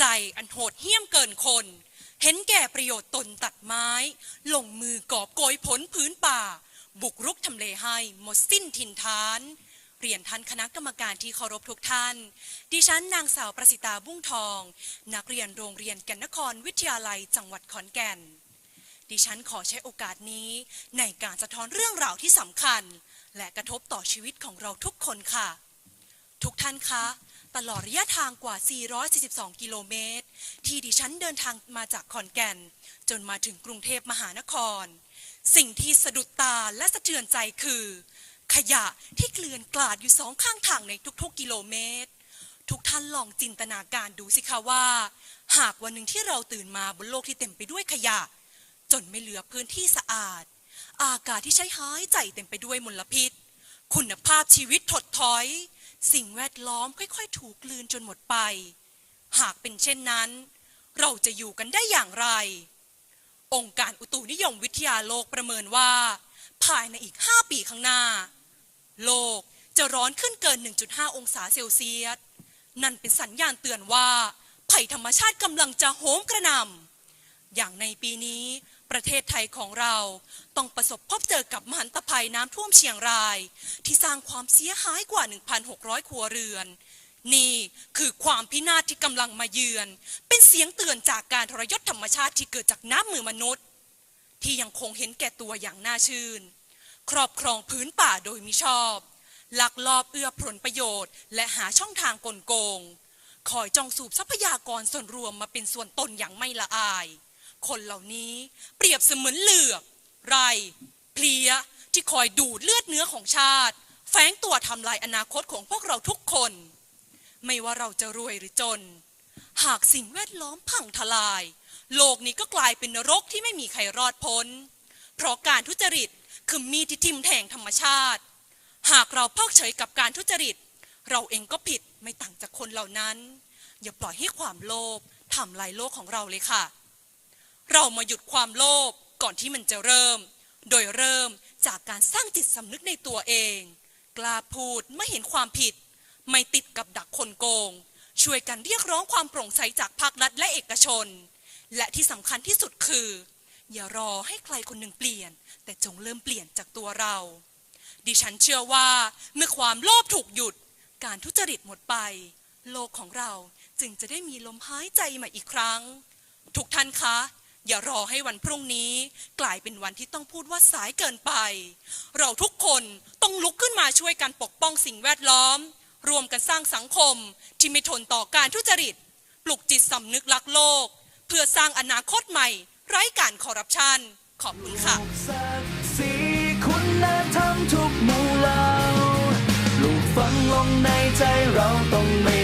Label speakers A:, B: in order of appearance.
A: ใจอันโหดเหี้ยมเกินคน เห็นแก่ประโยชน์ตนตัดไม้ ลงมือกอบโกยผลพื้นป่า บุกรุกทำเลให้หมดสิ้นถิ่นฐานเรียนท่านคณะกรรมการที่เคารพทุกท่าน ดิฉันนางสาวประสิตาบุ้งทอง นักเรียนโรงเรียนแก่นนครวิทยาลัยจังหวัดขอนแก่น ดิฉันขอใช้โอกาสนี้ในการสะท้อนเรื่องราวที่สำคัญ และกระทบต่อชีวิตของเราทุกคนค่ะ ทุกท่านคะ ตลอดระยะทางกว่า 442 กิโลเมตร ที่ดิฉันเดินทางมาจากขอนแก่น จนมาถึงกรุงเทพมหานคร สิ่งที่สะดุดตาและสะเทือนใจคือ ขยะที่เกลื่อนกลาดอยู่สองข้างทางในทุกๆ กิโลเมตร ทุกท่านลองจินตนาการดูสิคะว่า หากวันหนึ่งที่เราตื่นมาบนโลกที่เต็มไปด้วยขยะ จนไม่เหลือพื้นที่สะอาด อากาศที่ใช้หายใจเต็มไปด้วยมลพิษ คุณภาพชีวิตถดถอย สิ่งแวดล้อมค่อยๆ ถูกลืนจนหมดไป หากเป็นเช่นนั้น เราจะอยู่กันได้อย่างไร องค์การอุตุนิยมวิทยาโลกประเมินว่า ภายในอีก 5 ปีข้างหน้า โลกจะร้อนขึ้นเกิน 1.5 องศาเซลเซียส นั่นเป็นสัญญาณเตือนว่า ภัยธรรมชาติกำลังจะโหมกระหน่ำอย่างในปีนี้ ประเทศไทยของเราต้องประสบพบเจอกับมหันตภัยน้ำท่วมเชียงราย ที่สร้างความเสียหายกว่า 1,600 ครัวเรือน นี่คือความพินาศที่กำลังมาเยือน เป็นเสียงเตือนจากการทรยศธรรมชาติที่เกิดจากน้ำมือมนุษย์ ที่ยังคงเห็นแก่ตัวอย่างน่าชื่น ครอบครองพื้นป่าโดยมิชอบลักลอบเอื้อผลประโยชน์ และหาช่องทางกลโกงคอยจองสูบทรัพยากรส่วนรวมมาเป็นส่วนตนอย่างไม่ละอาย คนเหล่านี้เปรียบเสมือนเหลือก ไร เพลียที่คอยดูดเลือดเนื้อของชาติ แฝงตัวทำลายอนาคตของพวกเราทุกคน ไม่ว่าเราจะรวยหรือจน หากสิ่งแวดล้อมพังทลาย โลกนี้ก็กลายเป็นนรกที่ไม่มีใครรอดพ้น เพราะการทุจริตคือมีดที่ทิ่มแทงธรรมชาติ หากเราเพิกเฉยกับการทุจริต เราเองก็ผิดไม่ต่างจากคนเหล่านั้น อย่าปล่อยให้ความโลภทำลายโลกของเราเลยค่ะ เรามาหยุดความโลภก่อนที่มันจะเริ่ม โดยเริ่มจากการสร้างจิตสำนึกในตัวเอง กล้าพูดไม่เห็นความผิด ไม่ติดกับดักคนโกง ช่วยกันเรียกร้องความโปร่งใสจากภาครัฐและเอกชน และที่สำคัญที่สุดคือ อย่ารอให้ใครคนหนึ่งเปลี่ยน แต่จงเริ่มเปลี่ยนจากตัวเรา ดิฉันเชื่อว่าเมื่อความโลภถูกหยุด การทุจริตหมดไป โลกของเราจึงจะได้มีลมหายใจใหมาอีกครั้ง ทุกท่านคะ อย่ารอให้วันพรุ่งนี้กลายเป็นวันที่ต้องพูดว่าสายเกินไป เราทุกคนต้องลุกขึ้นมาช่วยกันปกป้องสิ่งแวดล้อม รวมกันสร้างสังคม ที่ไม่ทนต่อการทุจริต ปลุกจิตสำนึกรักโลก เพื่อสร้างอนาคตใหม่ ไร้การคอร์รัปชัน ขอบคุณค่ะ
B: ศักดิ์ศรีคุณธรรมทุกมูเหล่าลูกฝังลงในใจเราต้องน